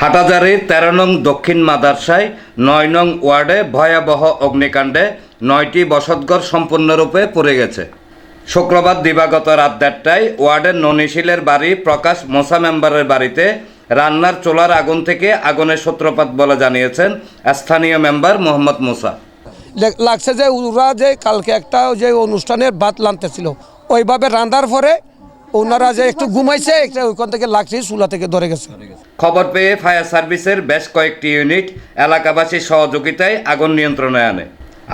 হাটাজারির তেরো নং দক্ষিণ মাদারসায়, নয় নং ওয়ার্ডে ভয়াবহ অগ্নিকাণ্ডে নয়টি বসতঘর সম্পূর্ণরূপে পড়ে গেছে। শুক্রবার দিবাগত রাত দেড়টায় ওয়ার্ডের ননিশিলের বাড়ি প্রকাশ মোসা মেম্বারের বাড়িতে রান্নার চোলার আগুন থেকে আগুনের সূত্রপাত বলে জানিয়েছেন স্থানীয় মেম্বার মোহাম্মদ মুসা। লাগছে যে ওরা যে কালকে একটা যে অনুষ্ঠানের ভাত লানতেছিল ওইভাবে রান্নার পরে ওনারা যে একটু ঘুমাইছে একটা ওইখান থেকে লাগছে চুলা থেকে ধরে গেছে। খবর পেয়ে ফায়ার সার্ভিসের বেশ কয়েকটি ইউনিট এলাকাবাসীর সহযোগিতায় আগুন নিয়ন্ত্রণে আনে।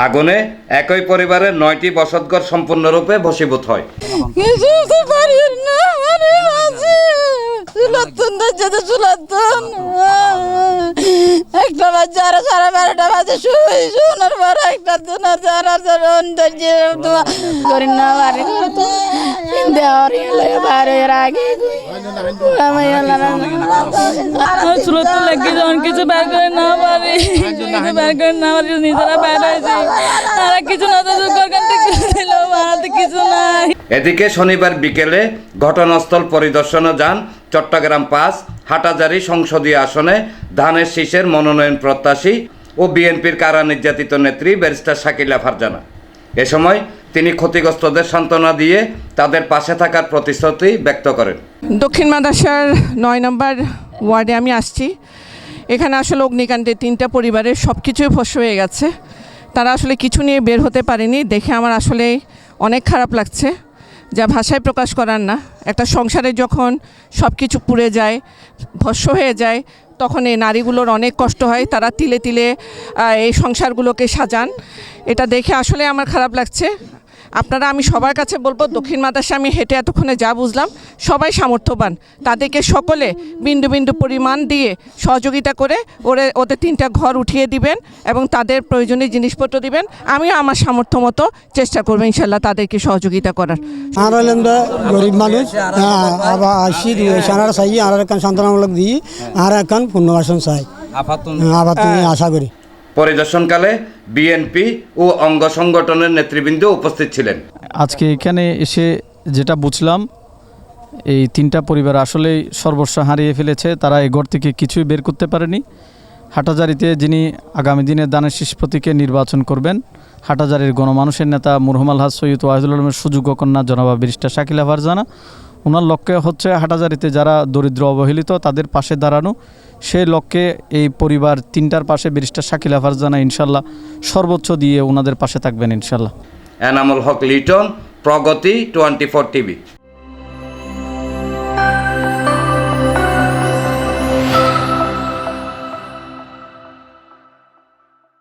আগুনে একই পরিবারের নয়টি বসতঘর সম্পূর্ণরূপে ভসীভূত হয়। চুলাতন যেতে চুলাতন একটা বাজে আর সাড়ে বারোটা বাজে শুই শোনার পর একটা দুনা যারা যে করি না বাড়ি দেওয়ার এর আগে আমি চুলো তো লেগে যখন কিছু বের করে না পারি বের করে না পারি নিজেরা বের হয়েছে তারা কিছু না তো নাই এদিকে শনিবার বিকেলে ঘটনাস্থল পরিদর্শনে যান চট্টগ্রাম পাঁচ, হাটাজারি সংসদীয় আসনে ধানের শীষের মনোনয়ন প্রত্যাশী ও বিএনপির কারা নির্যাতিত নেত্রী ব্যারিস্টার শাকিলা ফারজানা এ সময় তিনি ক্ষতিগ্রস্তদের সান্ত্বনা দিয়ে তাদের পাশে থাকার প্রতিশ্রুতি ব্যক্ত করেন। দক্ষিণ মাদাসার নয় নম্বর ওয়ার্ডে আমি আসছি। এখানে আসলে অগ্নিকাণ্ডে তিনটা পরিবারের সব কিছুই ভস্য হয়ে গেছে। তারা আসলে কিছু নিয়ে বের হতে পারেনি, দেখে আমার আসলে অনেক খারাপ লাগছে। যা ভাষায় প্রকাশ করার না। একটা সংসারে যখন সব কিছু পুড়ে যায় ভস্য হয়ে যায়, তখন এই নারীগুলোর অনেক কষ্ট হয়। তারা তিলে তিলে এই সংসারগুলোকে সাজান। এটা দেখে আসলে আমার খারাপ লাগছে। আপনারা আমি সবার কাছে বলব দক্ষিণ মাদাসে আমি হেঁটে এতক্ষণে যা বুঝলাম সবাই সামর্থ্যবান। তাদেরকে সকলে বিন্দু বিন্দু পরিমাণ দিয়ে সহযোগিতা করে ওরে ওদের তিনটা ঘর উঠিয়ে দিবেন এবং তাদের প্রয়োজনীয় জিনিসপত্র দিবেন। আমিও আমার সামর্থ্য মতো চেষ্টা করব ইনশাল্লাহ তাদেরকে সহযোগিতা করার। আর গরিব মানুষ হ্যাঁ, আবার আসি সানার চাই আর সান্ত্বনামূলক দিই আর এখন পুনর্বাসন চাই। আবার তুমি আশা করি। পরিদর্শনকালে বিএনপি ও অঙ্গ সংগঠনের নেতৃবৃন্দ উপস্থিত ছিলেন। আজকে এখানে এসে যেটা বুঝলাম, এই তিনটা পরিবার আসলেই সর্বস্ব হারিয়ে ফেলেছে, তারা এই ঘর থেকে কিছুই বের করতে পারেনি। হাটাজারিতে যিনি আগামী দিনে দানের শীষ প্রতীকে নির্বাচন করবেন, হাটাজারির গণমানুষের নেতা মুরহম আলহাজ সৈয়দ ওয়াহিদুল আলমের সুযোগ্য কন্যা জনাবা ব্যারিস্টার শাকিলা ফারজানা ওনার লক্ষ্যে হচ্ছে হাটাজারিতে যারা দরিদ্র অবহেলিত তাদের পাশে দাঁড়ানো। সেই লক্ষ্যে এই পরিবার তিনটার পাশে ব্যারিস্টার শাকিলা ফারজানা ইনশাল্লাহ সর্বোচ্চ দিয়ে ওনাদের পাশে থাকবেন ইনশাল্লাহ। Enamul Haque Liton, Pragati, twenty four TV.